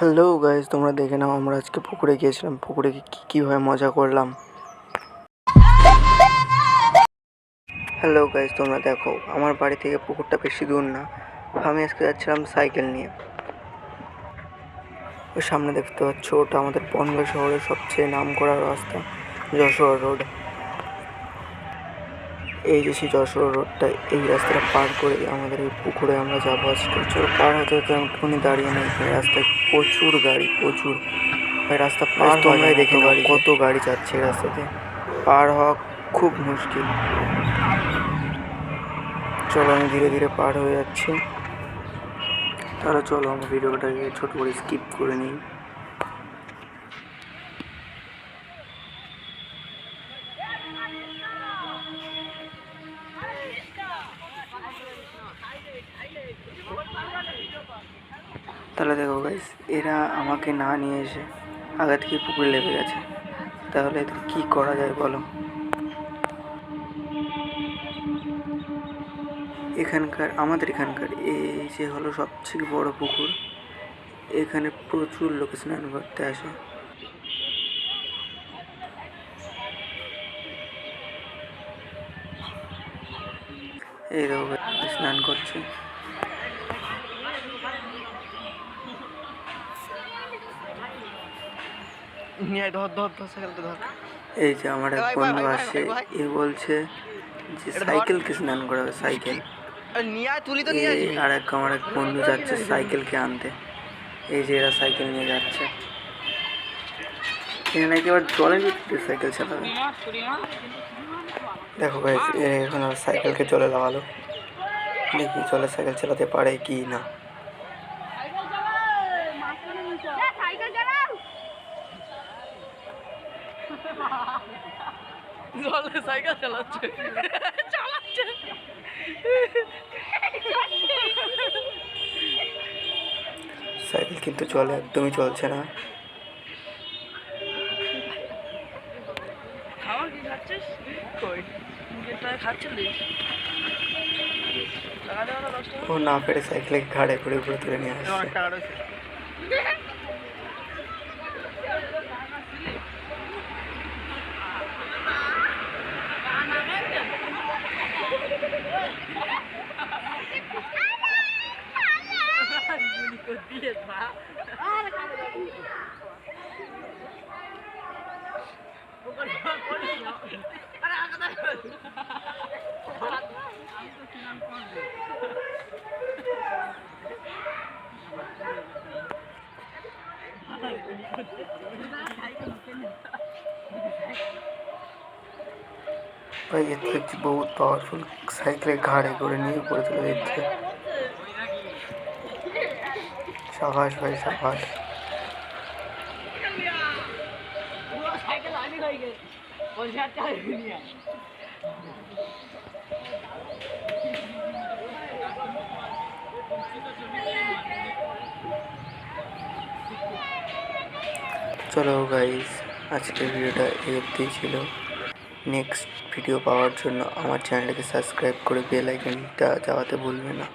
Hello guys তোমরা দেখে নাও, আমরা আজকে পুকুরে গিয়েছিলাম। পুকুরে কী কীভাবে মজা করলাম? হ্যালো গাইজ তোমরা দেখো, আমার বাড়ি থেকে পুকুরটা বেশি দূর না। আমি আজকে যাচ্ছিলাম সাইকেল নিয়ে। ওই সামনে দেখতে পাচ্ছ, ওটা আমাদের বনগাঁ শহরের সবচেয়ে নাম করা রাস্তা, যশোর রোড। এই যে সেই যশোর রোডটা এই রাস্তাটা পার করে আমাদের এই পুকুরে আমরা যাব আজকে। চলো পার হতে হতে একটুখানি দাঁড়িয়ে নেই রাস্তায় প্রচুর গাড়ি প্রচুর। রাস্তা পার তোমরাই দেখে নাও কত গাড়ি যাচ্ছে এই রাস্তাতে। পার হওয়া খুব মুশকিল। চলো আমি ধীরে ধীরে পার হয়ে যাচ্ছি। তাহলে চলো আমার ভিডিওটাকে ছোট করে স্কিপ করে নিই। তাহলে দেখো গাইস এরা আমাকে না নিয়ে এসে আগে থেকে পুকুরে লেগে গেছে। তাহলে এদের কী করা যায় বলো? এখানকার, আমাদের এখানকার, এই যে হলো সবথেকে বড় পুকুর, এখানে প্রচুর লোকে স্নান করতে আসে। এই দেখো স্নান করছে। নিয়ে ধর ধর ধর সাইকেলটা ধর। এই যে আমার এক বন্ধু ভাই। এ বলছে যে। সাইকেলকে স্নান করাবে সাইকেল। নিয়ে আয় তুলি তো নিয়ে আর এক আমার এক বন্ধু যাচ্ছে সাইকেলকে আনতে। এই যে এরা সাইকেল নিয়ে যাচ্ছে। এখানে নাকি আবার জলের ভিতরে সাইকেল চালাবে। দেখো ভাই এখন সাইকেলকে জলে লাগালো। দেখি জলে সাইকেল চালাতে পারে কি না। জলে সাইকেল চালাচ্ছে। চালাচ্ছে। সাইকেল কিন্তু জলে একদমই চলছে না। কি খাচ্ছিস? কই? খাচ্ছিলিস? ও না পেরে সাইকেলে ঘাড়ে করে উপরে তুলে নিয়ে আসছে। ভাই এর থেকে বহুত পাওয়ারফুল সাইকেলে ঘাড়ে করে নিয়ে উপরে তুলে দিচ্ছে সাবাস ভাই সাবাস চলো গাইস আজকের ভিডিওটা এই অবধি ছিল। নেক্সট ভিডিও পাওয়ার জন্য আমার চ্যানেলটাকে সাবস্ক্রাইব করে বেল আইকনটা যাওয়াতে ভুলবে না।